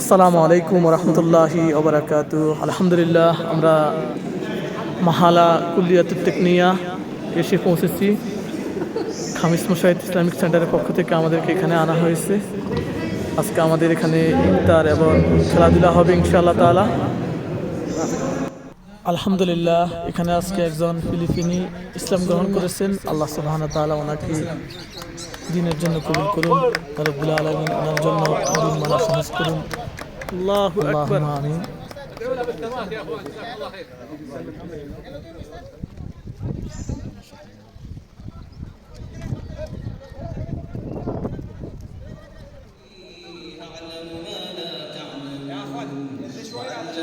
আসসালামু আলাইকুম রহমতুল্লাহি ওবরাকাতু আলহামদুলিল্লাহ, আমরা মাহালা কুলিয়াতুল টেকনিয়া এসে পৌঁছেছি। খামিস মুশাহিদ ইসলামিক সেন্টারের পক্ষ থেকে আমাদেরকে এখানে আনা হয়েছে। আজকে আমাদের এখানে ইফতার এবং খেলাধুলা হবে ইনশাআল্লাহ তাআলা। আলহামদুলিল্লাহ, এখানে আজকে একজন ফিলিপিনি ইসলাম গ্রহণ করেছেন। আল্লাহ সুবহানাহু ওয়া তাআলা ওনাকে দিনের জন্য কবুল করুন। রব্বুল আলামিন ওনার জন্য الله أكبر. الله أكبر. آمين. شوية على